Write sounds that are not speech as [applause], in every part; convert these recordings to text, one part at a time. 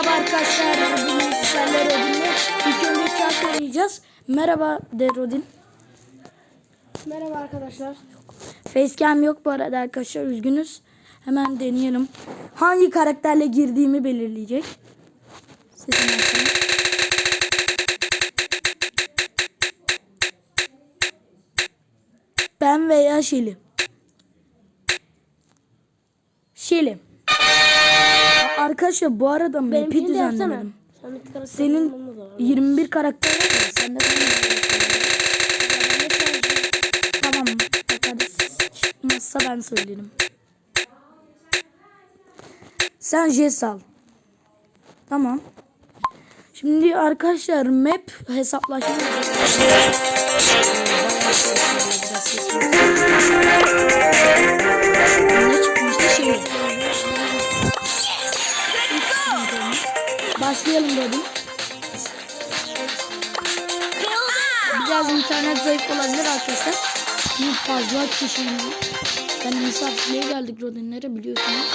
Merhaba arkadaşlar. Bugün sizlerle Rodin'le ilk önce çark oynayacağız. Merhaba de Rodin. Merhaba arkadaşlar. Facecam yok bu arada arkadaşlar. Üzgünüz. Hemen deneyelim. Hangi karakterle girdiğimi belirleyecek. Sesim açalım. Ben veya Şeli. Şeli. Arkadaşlar bu arada map'i de. Sen karakter Senin olmamız var. 21 karakter var ya. Sende kaç Tamam. Çıkmazsa ben söylerim. Sen Jes al. Tamam. Şimdi arkadaşlar map hesaplaşma zayıf olabilir arkadaşlar. Çünkü fazla kişi Yani misafirliğe geldik Rodinlere biliyorsunuz.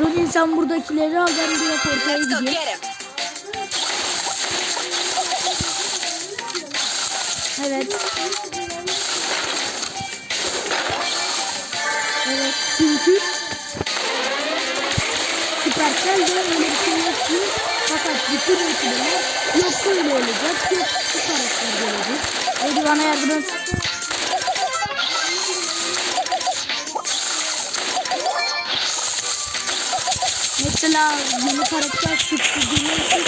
Rodin sen buradakileri al ben direkt ortaya him. Evet. Evet çünkü Süpersel de öyle bir şey yok ki fakat bütün ülkeler yok böyle olacak yok bu karakter gelecek. Hadi bana yardım et. Mesela yeni karakter çıktı diye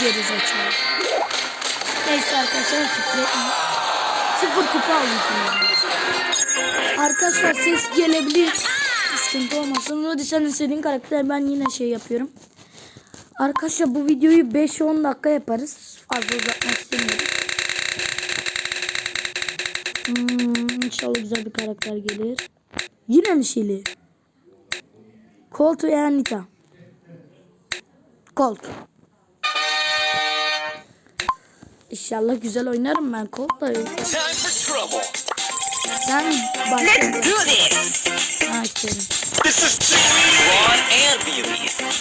Geri zekalı. Neyse arkadaşlar titretmeyin. Sıfır kupa aldım. Arkadaşlar ses gelebilir. Sıkıntı olmasın. Rodi sen istediğin karakter ben yine şey yapıyorum. Arkadaşlar bu videoyu 5-10 dakika yaparız. Fazla uzatmak istemiyorum. Hmm, inşallah güzel bir karakter gelir. Yine mi Şili? Colt veya Nita? Colt. İnşallah güzel oynarım ben trouble. Sen başla. Do this. Ha isterim. This is.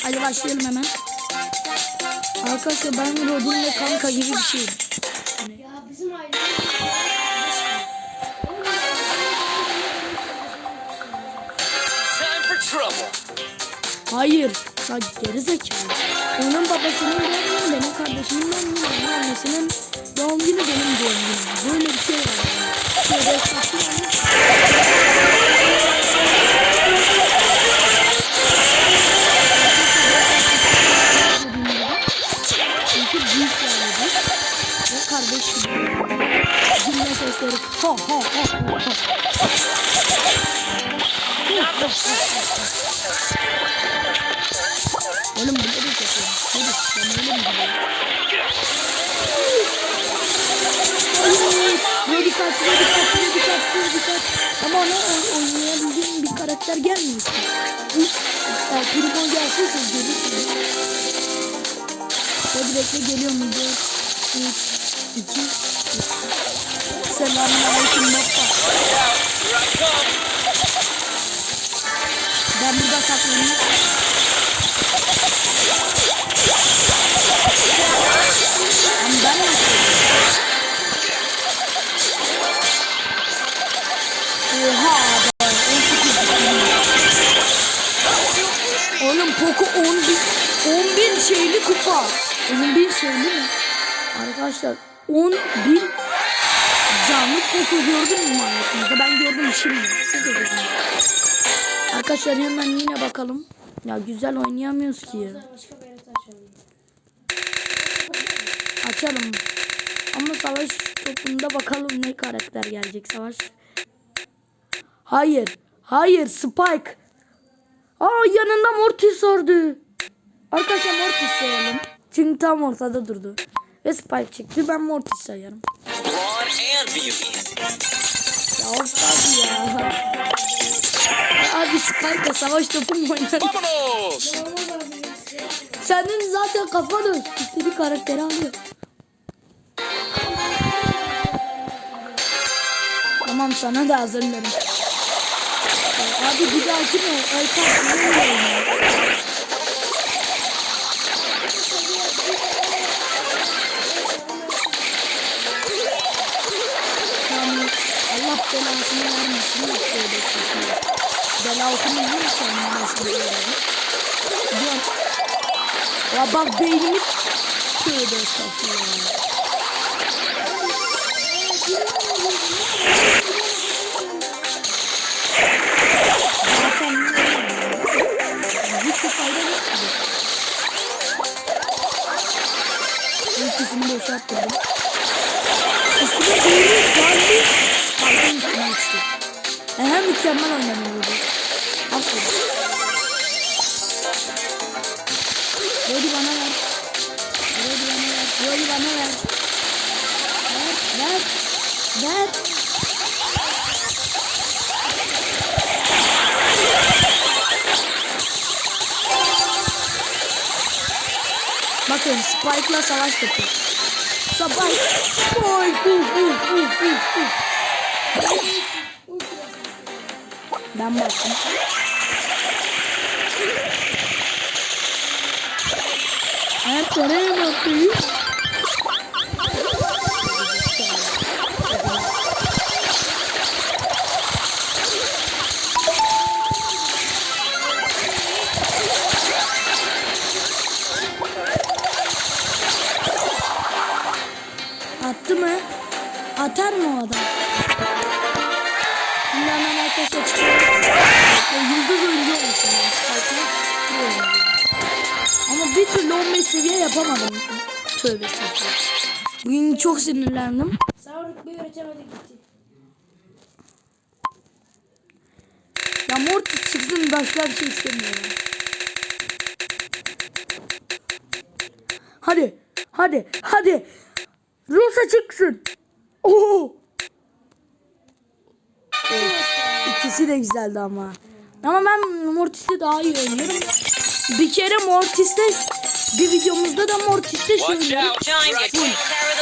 Hadi başlayalım hemen. Arkadaşlar ben Rodin'le kanka gibi bir şeyim. Ya bizim aile. Hayır. Ya geri zekalı. Onun babasının günü benim kardeşimin annesinin doğum günü benim doğum günüm. Böyle bir şey var. Şöyle bir. Ve kardeş gibi. Cümle sesleri. Ha ha ha ha. Oğlum bunu da yapıyorum. Hadi ben öyle mi gidiyorum? Kaç, Rodi kaç, Rodi kaç. Ama oy- oynayabildiğim bir karakter gelmiyor ki. Bu ya, Primo gelse siz görürsünüz. Hadi bekle geliyorum. 4, 3, 2, Selamünaleyküm baba. Here I come. Ben burada saklanayım. Arkadaşlar 10 bin canlı Poco gördün mü hayatınızda? Ben gördüm şimdi. Siz de gördünüz. Arkadaşlar hemen yine bakalım. Ya güzel oynayamıyoruz ki ya. Açalım. Ama savaş topunda bakalım ne karakter gelecek savaş. Hayır. Hayır Spike. Aa yanında Mortis vardı. Arkadaşlar Mortis sayalım. Çünkü tam ortada durdu. Ve Spike çıktı. Ben Mortis sayarım. Ya abi ya. Abi Spike'la savaş topu mu abi. Senin zaten kafan öz. İstediği karakteri alıyor. Tamam sana da hazırlarım. Abi bir dahaki ne oynuyor? Belasını vermesin. Yok böyle sesini. Bela okumayayım mı kendime nasıl Diyorum. Ya bak beynimiz tövbe estağfurullah. İlkisini boşalttırdım. Üstüne doğru geldi. Spike'ın üstüne uçtu. Ehe mükemmel oynanıyordu. Aferin. Böyle bana ver. Böyle bana ver. Böyle bana ver. Ver, ver. Ver. Bakın Spike'la savaş topu. Spike. Spike. Uf, uf, uf, uf, uf. Ben baktım. Her nereye mı? Atar mı o adam? Yıldız oyuncu olmuşum ben. Ama bir türlü 15 seviye yapamadım. Tövbe estağfurullah. Bugün çok sinirlendim. Sağ rütbeyi üretemedik gitti. Ya Mortis çıksın başka bir şey istemiyorum. Hadi. Hadi. Hadi. Rosa çıksın. Oo. Evet, İkisi de güzeldi ama. Ama ben Mortis'te daha iyi oynuyorum. Bir kere Mortis'te bir videomuzda da Mortis'te the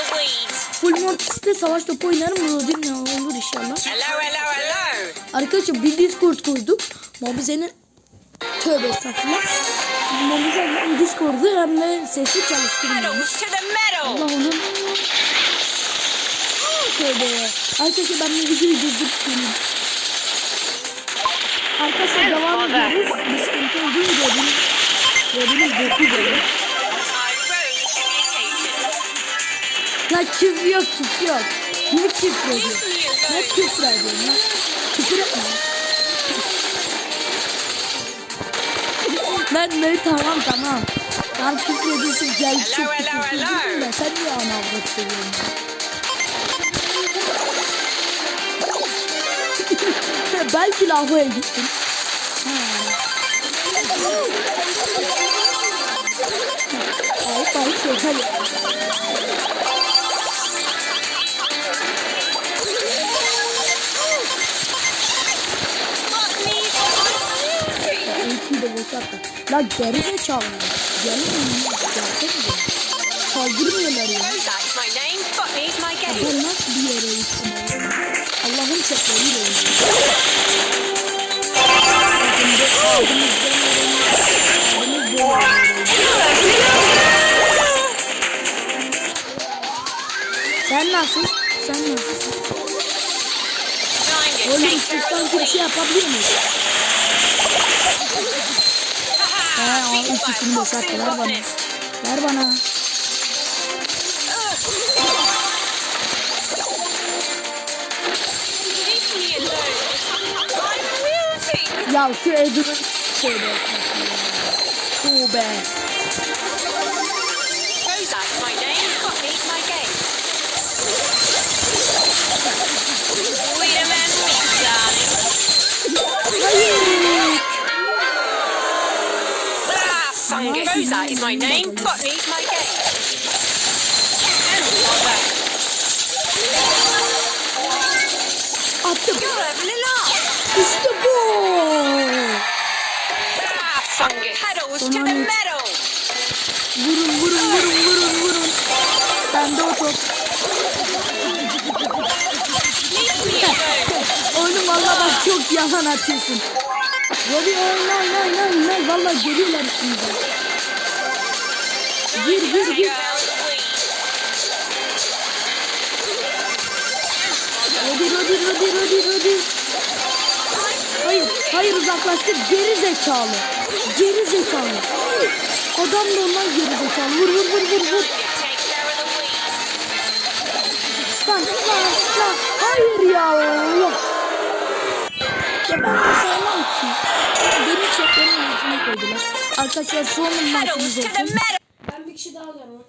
weeds. full Mortis'te savaş topu oynarım. Rodin ne olur inşallah. Hello, hello, hello. Arkadaşlar bir Discord kurduk. Mobize'nin tövbe estağfurullah. Mobize'nin Discord'u hem de sesi çalıştırmıyor. Pedals to the metal. Allah onun tövbe. Arkadaşlar ben videoyu durdurup geleyim. Arkadaşlar devam ediyoruz. Bir sıkıntı olduğu Rodin. Rodin'in boku occasion. Ya küfür yok küfür yok. Ne küfür ediyor? Ne küfür ediyorsun lan? Küfür etme. Ben ne tamam tamam. Ben küfür ediyorsun gel çok küfür ediyorsun da sen niye ana avrat seviyorsun? Belki lavaboya gittin. Ha. Ay, ay, şey, hadi. La geri zekalı. Saldırmıyorlar ya. My name. What needs my game? Ben nasıl bir yere gittim? Allah'ın çöpleriyle oynuyorum. Abimde, abimizden öğreniyoruz. Abimiz böyle oynuyor. Sen nasıl? Sen to Oğlum the bir şey miyiz? Haha, Ha, o Fox boşalt. Ver bana. Ver bana. Ya şu Edgar'ın tövbe estağfurullah. Tövbe. Rosa is my name. What needs my game? Wait a minute, darling. Hayır. Ah, is my name. What needs my game? Attım. You're leveling up. Ah, Someone- metal. Vurun vurun vurun vurun vurun. Ben de o top. Oğlum valla bak çok yalan atıyorsun. Hadi oyna oyna oyna oyna. Valla geliyorlar üstümüze. Gir gir gir. Hadi hadi hadi hadi hadi. Hayır uzaklaştır. Geri zekalı. Geri zekalı. Adam da ondan geri zekalı. Vur vur vur vur vur. Take care of the weeds. Lan lan lan. Hayır ya Allah. Ya ben de sevmem ki. Beni çekmenin altına koydular. Arkadaşlar son maçımız to the olsun. Ben bir kişi daha alıyorum.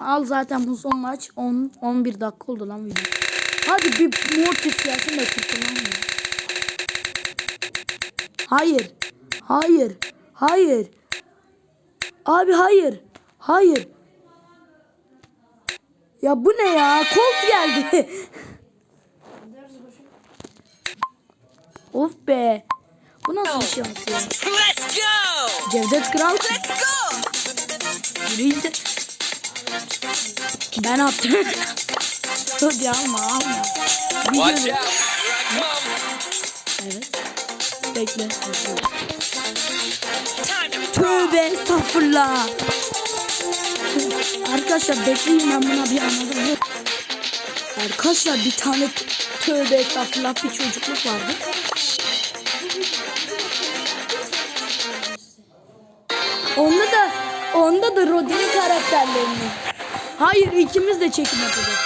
Al zaten bu son maç 10 11 dakika oldu lan video. Hadi bir Mortis gelsin de kurtulalım. Hayır. Hayır. Hayır. Abi hayır. Hayır. Ya bu ne ya? Colt geldi. [laughs] Of be. Bu nasıl bir şans ya? Let's go. Cevdet Kral. Let's go. Ben attım. [laughs] Hadi alma alma. Watch out. Evet. Bekle. Tövbe estağfurullah. Arkadaşlar bekleyin ben buna bir anladım. Arkadaşlar bir tane tövbe estağfurullah bir çocukluk vardı. Onda da onda da Rodin'in karakterlerini. Hayır ikimiz de çekim yapacağız.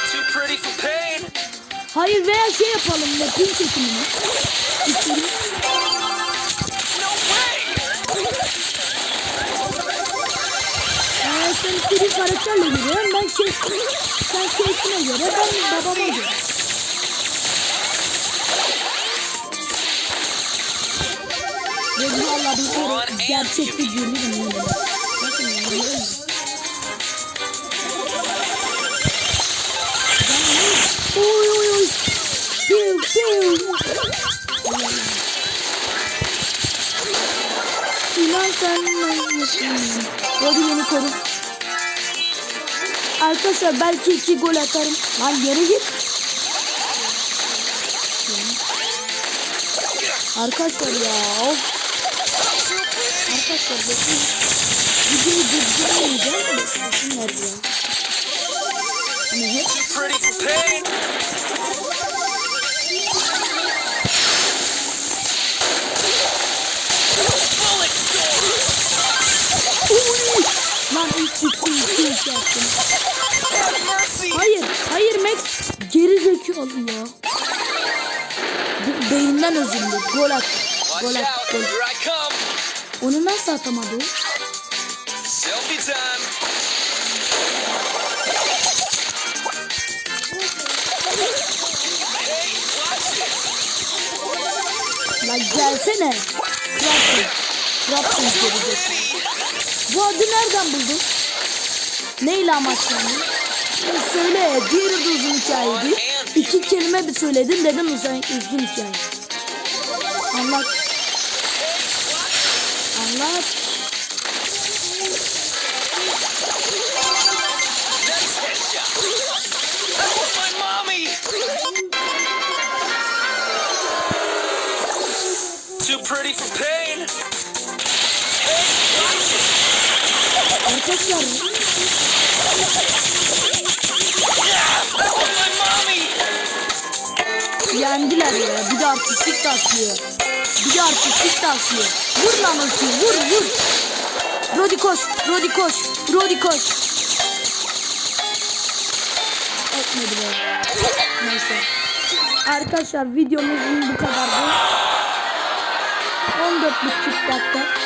Hayır veya şey yapalım yapayım çekimini. Sen istediğin karakterle giriyorsun. Ben kes, sen keyfine göre ben babama göre. Ve bu valla bir kere gerçekte gelirim yine. Bakın Arkadaşlar belki iki gol atarım. Lan geri git. Arkadaşlar ya. Of. Arkadaşlar bakın. Videoyu durduramayacağım sesim nerede ya? Hani. Uy! Lan üste üst üste yaptım. Hayır, hayır Max. Geri zekalı ya. Be- beyinden özürlü. Gol at. Gol at. Gol. Onu nasıl atamadı. Lan gelsene. Krapsın. Krapsın gelecek. Bu adı nereden buldun? Neyle amaçlandın? Ya Söyle. Diğeri de uzun hikayeydi. İki kelime bir söyledin dedim uzun, uzun hikaye. Anlat. Anlat. Too pretty for pain. Arkadaşlar yendiler ya. Bir de artistlik taslıyor. Bir de artistlik taslıyor. Vur lan ultiyi vur vur. Rodi koş. Rodi koş. Rodi koş. Etmedi be. Neyse. Arkadaşlar videomuzun bu kadardı. 14 buçuk dakika.